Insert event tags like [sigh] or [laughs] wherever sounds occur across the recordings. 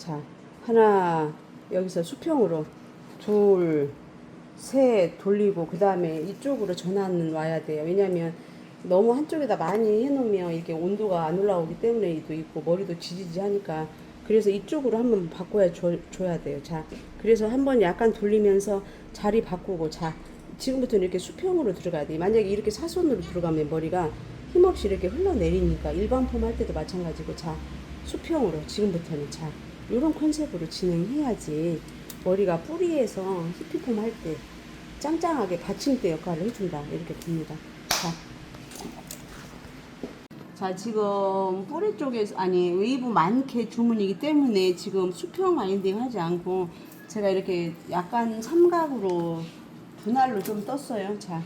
자, 하나 여기서 수평으로 둘, 셋 돌리고 그 다음에 이쪽으로 전환을 와야 돼요. 왜냐하면 너무 한쪽에다 많이 해놓으면 이렇게 온도가 안 올라오기 때문에도 있고 머리도 지지지 하니까 그래서 이쪽으로 한번 바꿔야 줘, 줘야 돼요. 자, 그래서 한번 약간 돌리면서 자리 바꾸고 자, 지금부터는 이렇게 수평으로 들어가야 돼. 만약에 이렇게 사선으로 들어가면 머리가 힘없이 이렇게 흘러내리니까 일반 폼 할 때도 마찬가지고 자, 수평으로 지금부터는 자, 이런 컨셉으로 진행해야지 머리가 뿌리에서 히피폼 할 때 짱짱하게 받침대 역할을 해준다. 이렇게 봅니다. 자. 자, 지금 뿌리 쪽에서, 아니, 웨이브 많게 주문이기 때문에 지금 수평 와인딩 하지 않고 제가 이렇게 약간 삼각으로 분할로 좀 떴어요. 자.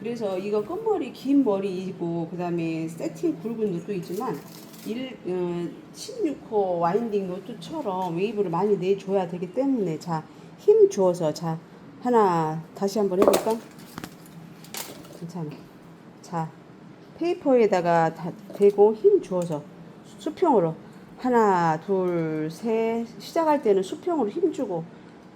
그래서 이거 끝머리 긴 머리이고, 그 다음에 세팅 굵은 노도 있지만, 1, 어, 16호 와인딩 노트처럼 웨이브를 많이 내줘야 되기 때문에, 자, 힘 주어서, 자, 하나, 다시 한번 해볼까? 괜찮아. 자, 페이퍼에다가 다 대고 힘 주어서 수평으로 하나, 둘, 셋 시작할 때는 수평으로 힘 주고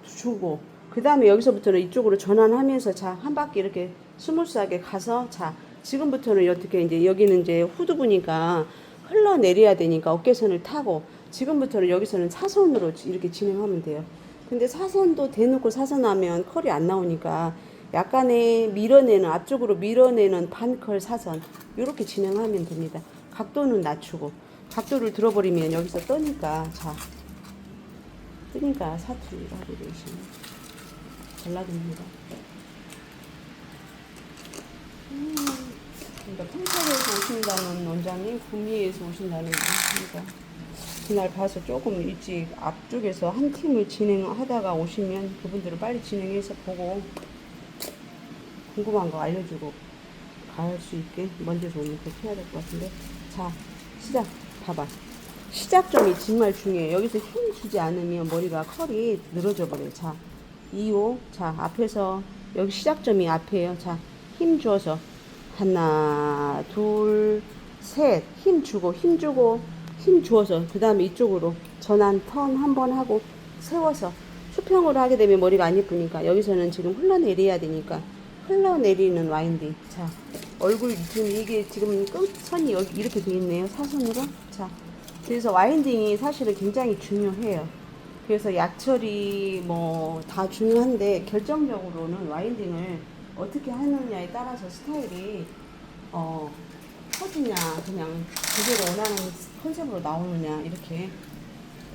주고 그 다음에 여기서부터는 이쪽으로 전환하면서 자 한 바퀴 이렇게 스무스하게 가서 자 지금부터는 어떻게 이제 여기는 이제 후두부니까 흘러내려야 되니까 어깨선을 타고 지금부터는 여기서는 사선으로 이렇게 진행하면 돼요. 근데 사선도 대놓고 사선하면 컬이 안 나오니까 약간의 밀어내는 앞쪽으로 밀어내는 반컬 사선 이렇게 진행하면 됩니다. 각도는 낮추고 각도를 들어버리면 여기서 떠니까 자 뜨니까 사투리를 하고 계시면 잘라줍니다. 음, 그러니까 평택에서 오신다는 원장님 구미에서 오신다는 분이니까 그날 봐서 조금 일찍 앞쪽에서 한 팀을 진행하다가 오시면 그분들을 빨리 진행해서 보고 궁금한 거 알려주고 갈 수 있게 먼저 오면 그렇게 해야 될 것 같은데. 자 시작. 봐봐. 시작점이 정말 중요해요. 여기서 힘 주지 않으면 머리가 컬이 늘어져 버려요. 자 2호. 자 앞에서 여기 시작점이 앞에요. 자힘 주어서 하나 둘 셋 힘 주고 힘 주고 힘 주어서 그 다음에 이쪽으로 전환 턴 한 번 하고 세워서 수평으로 하게 되면 머리가 안 예쁘니까 여기서는 지금 흘러내려야 되니까 흘러내리는 와인딩. 자, 얼굴 지금 이게 지금 끝선이 여기 이렇게 돼 있네요. 사선으로. 자, 그래서 와인딩이 사실은 굉장히 중요해요. 그래서 약처리 뭐다 중요한데 결정적으로는 와인딩을 어떻게 하느냐에 따라서 스타일이 어 터지냐 그냥 제대로 원하는 컨셉으로 나오느냐 이렇게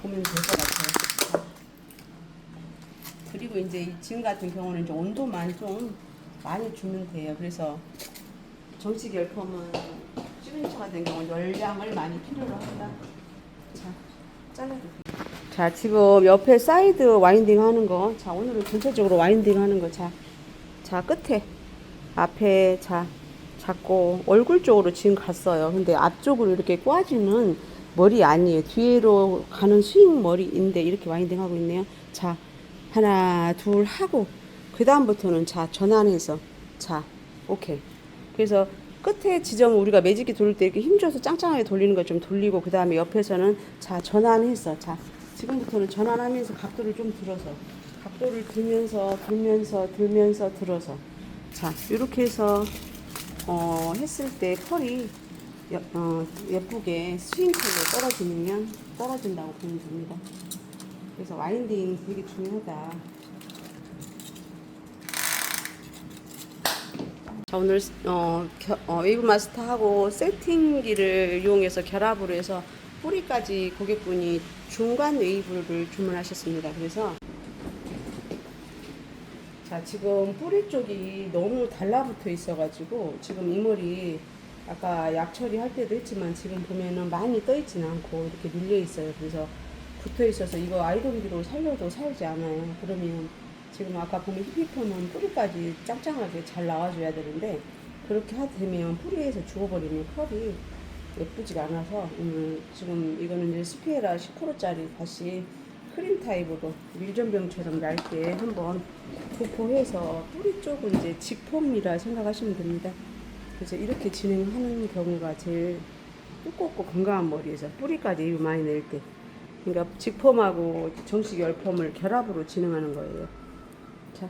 보면 될 것 같아요. 자. 그리고 이제 이 지금 같은 경우는 이제 온도만 좀 많이 주면 돼요. 그래서 정식 열펌은 시그니처 같은 경우는 열량을 많이 필요로 합니다. 자, 잘라주세요. 자, 지금 옆에 사이드 와인딩 하는 거. 자, 오늘은 전체적으로 와인딩 하는 거. 자, 자, 끝에. 앞에, 자, 잡고 얼굴 쪽으로 지금 갔어요. 근데 앞쪽으로 이렇게 꽈지는 머리 아니에요. 뒤로 가는 스윙 머리인데 이렇게 와인딩 하고 있네요. 자, 하나, 둘 하고 그 다음부터는 자 전환해서 자 오케이. 그래서 끝에 지점 우리가 매직기 돌릴 때 이렇게 힘줘서 짱짱하게 돌리는 거좀 돌리고 그 다음에 옆에서는 자 전환해서 자 지금부터는 전환하면서 각도를 좀 들어서 각도를 들면서 들면서 들면서 들어서 자 이렇게 해서 어 했을 때 컬이 여- 어, 예쁘게 스윙컬로 떨어지면 떨어진다고 보면 됩니다. 그래서 와인딩 되게 중요하다. 자 오늘 어, 겨- 어, 웨이브 마스터하고 세팅기를 이용해서 결합을 해서 뿌리까지 고객분이 중간 웨이브를 주문하셨습니다. 그래서 자 지금 뿌리 쪽이 너무 달라붙어 있어가지고 지금 이 머리 아까 약 처리할 때도 했지만 지금 보면은 많이 떠 있지는 않고 이렇게 밀려 있어요. 그래서 붙어 있어서 이거 아이돌기로 살려도 살지 않아요. 그러면 지금 아까 보면 히피폼은 뿌리까지 짱짱하게 잘 나와줘야 되는데 그렇게 하게 되면 뿌리에서 죽어버리면 컬이 예쁘지가 않아서 오늘 지금 이거는 이제 스피에라 10%짜리 다시 크림 타입으로 밀전병처럼 얇게 한번 도포해서 뿌리 쪽은 이제 직폼이라 생각하시면 됩니다. 그래서 이렇게 진행하는 경우가 제일 두껍고 건강한 머리에서 뿌리까지 많이 낼 때 그러니까 직펌하고 정식 열펌을 결합으로 진행하는 거예요. 자.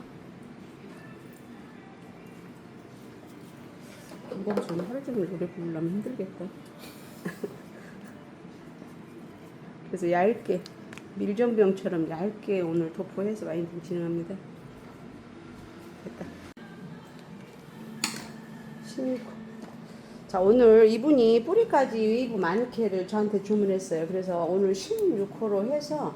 김범수는 하루 종일 노래 부르려면 힘들겠다. [laughs] 그래서 얇게 밀정병처럼 얇게 오늘 도포해서 와인딩 진행합니다. 됐다. 16호. 자 오늘 이분이 뿌리까지 웨이브 만케를 저한테 주문했어요. 그래서 오늘 16호로 해서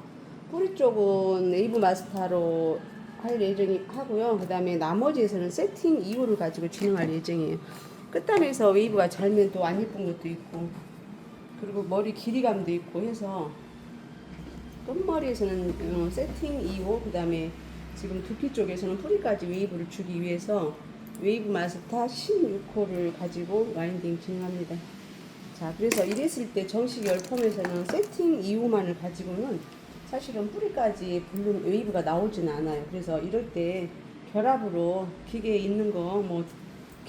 뿌리 쪽은 웨이브 마스터로 할 예정이 하고요. 그 다음에 나머지에서는 세팅 2호를 가지고 진행할 예정이에요. 끝단에서 웨이브가 잘면 또 안 예쁜 것도 있고 그리고 머리 길이감도 있고 해서 끝머리에서는 어, 세팅 2호 그 다음에 지금 두피 쪽에서는 뿌리까지 웨이브를 주기 위해서 웨이브 마스터 16호를 가지고 와인딩 진행합니다. 자, 그래서 이랬을 때 정식 열펌에서는 세팅 2호만을 가지고는 사실은 뿌리까지 블룸 웨이브가 나오지는 않아요. 그래서 이럴 때 결합으로 기계에 있는 거 뭐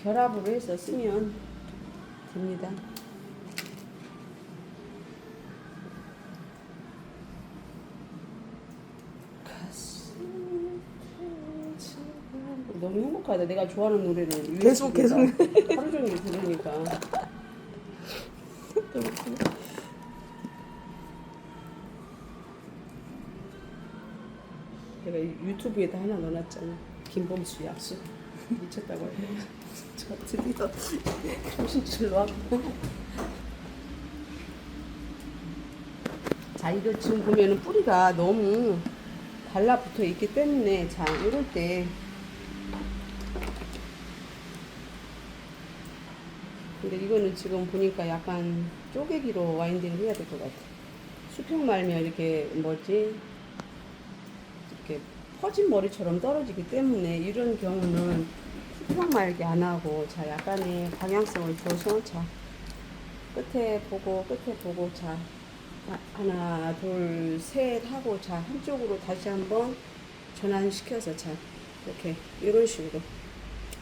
결합으로 해서 쓰면 됩니다. 너무 행복하다. 내가 좋아하는 노래를 계속, 계속 [laughs] 하루 종일 들으니까. 내가 유튜브에다 하나 넣어놨잖아. 김범수 약속 미쳤다고 해. [laughs] 저 드디어 정신줄로 왔고. 자 이거 지금 보면은 뿌리가 너무 달라붙어 있기 때문에 자 이럴 때 근데 이거는 지금 보니까 약간 쪼개기로 와인딩을 해야 될 것 같아. 수평 말면 이렇게 뭐지? 이렇게 퍼진 머리처럼 떨어지기 때문에 이런 경우는 수평 말기 안 하고 자 약간의 방향성을 줘서 자. 끝에 보고 끝에 보고 자. 하- 하나 둘 셋 하고 자. 한쪽으로 다시 한번 전환시켜서 자. 이렇게 이런 식으로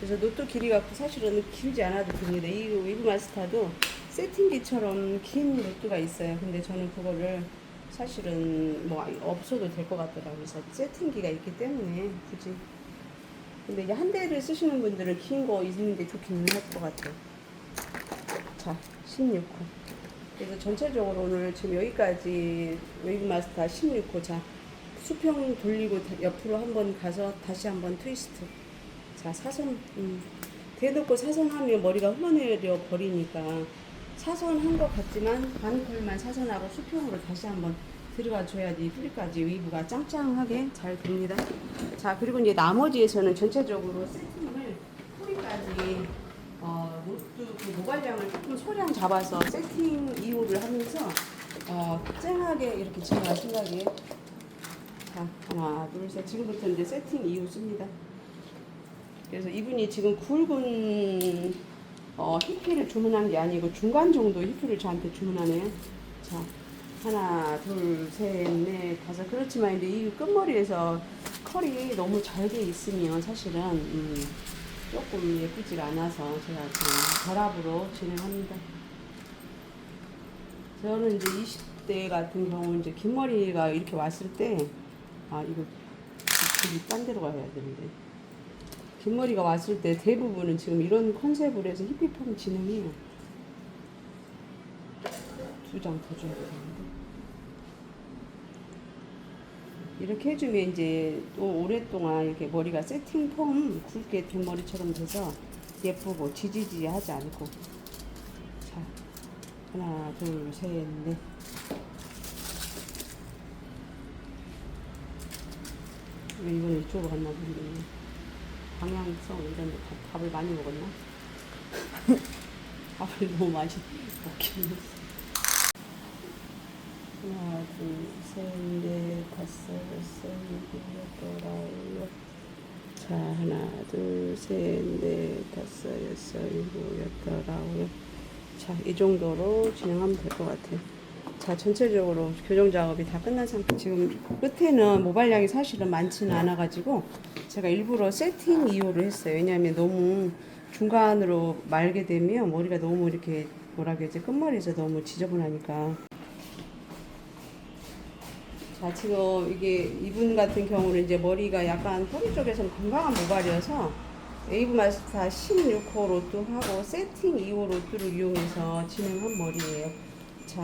그래서 노트 길이가 사실은 길지 않아도 됩니다. 이 위브 마스터도 세팅기처럼 긴 노트가 있어요. 근데 저는 그거를 사실은 뭐 없어도 될 것 같더라고요. 그래서 세팅기가 있기 때문에 굳이. 근데 이제 한 대를 쓰시는 분들은 긴 거 있는 게 좋기는 할 것 같아요. 자, 16호. 그래서 전체적으로 오늘 지금 여기까지 웨이브 마스터 16호. 자, 수평 돌리고 다- 옆으로 한번 가서 다시 한번 트위스트. 자, 사선, 음. 대놓고 사선하면 머리가 흘러내려 버리니까 사선한 것 같지만 반콜만 사선하고 수평으로 다시 한번 들어가 줘야지 뿌리까지 웨이브가 짱짱하게 잘 됩니다. 자, 그리고 이제 나머지에서는 전체적으로 세팅을 뿌리까지 어, 그 모발량을 조금 소량 잡아서 세팅 이호를 하면서 어, 쨍하게 이렇게 진행할 생각이에요. 자, 하나, 둘, 셋. 지금부터 이제 세팅 이후 씁니다. 그래서 이분이 지금 굵은 어, 히피를 주문한 게 아니고 중간 정도 히피를 저한테 주문하네요. 자, 하나, 둘, 셋, 넷, 다섯. 그렇지만 이제 이 끝머리에서 컬이 너무 잘돼 있으면 사실은 음, 조금 예쁘지가 않아서 제가 지금 결합으로 진행합니다. 저는 이제 20대 같은 경우 이제 긴 머리가 이렇게 왔을 때, 아, 이거, 길이 딴 데로 가야 되는데. 긴 머리가 왔을 때 대부분은 지금 이런 컨셉으로 해서 히피펌 진행해요. 두 장 더 줘야 되는데. 이렇게 해주면 이제 또 오랫동안 이렇게 머리가 세팅 펌 굵게 된 머리처럼 돼서 예쁘고 지지지 하지 않고. 자, 하나, 둘, 셋, 넷. 왜 이번에 이쪽으로 갔나 모르겠네. 방향성 이런 데 밥- 밥을 많이 먹었나? [laughs] 밥을 너무 많이 먹긴 했어. 하나, 둘, 셋, 넷, 다섯, 여섯, 일곱, 여덟, 아홉. 자, 하나, 둘, 셋, 넷, 다섯, 여섯, 일곱, 여덟, 아홉. 자, 이 정도로 진행하면 될 것 같아요. 자, 전체적으로 교정 작업이 다 끝난 상태. 지금 끝에는 모발량이 사실은 많지는 않아 가지고 제가 일부러 세팅 이유를 했어요. 왜냐하면 너무 중간으로 말게 되면 머리가 너무 이렇게 뭐라 그러지 끝머리에서 너무 지저분하니까 자, 지금 이게 이분 같은 경우는 이제 머리가 약간 뿌리 쪽에서는 건강한 모발이어서 웨이브 마스터 16호 로트하고 세팅 2호 로트를 이용해서 진행한 머리예요. 자,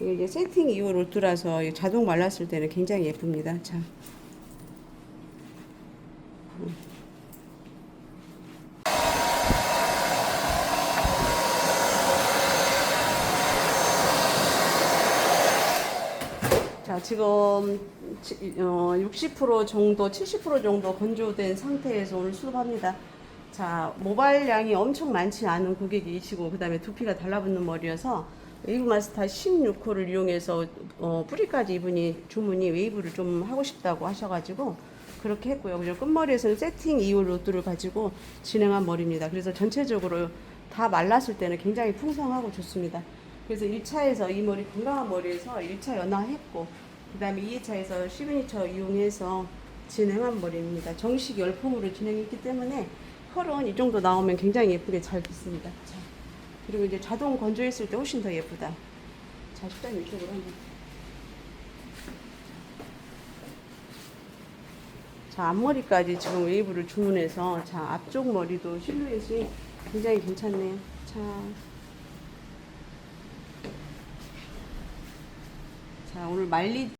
이게 이제 세팅 2호 로트라서 이 자동 말랐을 때는 굉장히 예쁩니다. 자. 자, 지금 지- 어, 60% 정도, 70% 정도 건조된 상태에서 오늘 수업합니다. 자, 모발량이 엄청 많지 않은 고객이시고, 그 다음에 두피가 달라붙는 머리여서 웨이브 마스터 16호를 이용해서 어, 뿌리까지 이분이 주문이 웨이브를 좀 하고 싶다고 하셔가지고 그렇게 했고요. 그리고 끝머리에서는 세팅 2호 로드를 가지고 진행한 머리입니다. 그래서 전체적으로 다 말랐을 때는 굉장히 풍성하고 좋습니다. 그래서 1차에서 이 머리 건강한 머리에서 1차 연화했고 그 다음에 2차에서 시그니처 이용해서 진행한 머리입니다. 정식 열풍으로 진행했기 때문에 컬은 이 정도 나오면 굉장히 예쁘게 잘 됐습니다. 자, 그리고 이제 자동 건조했을 때 훨씬 더 예쁘다. 자, 식단 이쪽으로 한번. 자, 앞머리까지 지금 웨이브를 주문해서 자, 앞쪽 머리도 실루엣이 굉장히 괜찮네요. 자. 자, 오늘 말리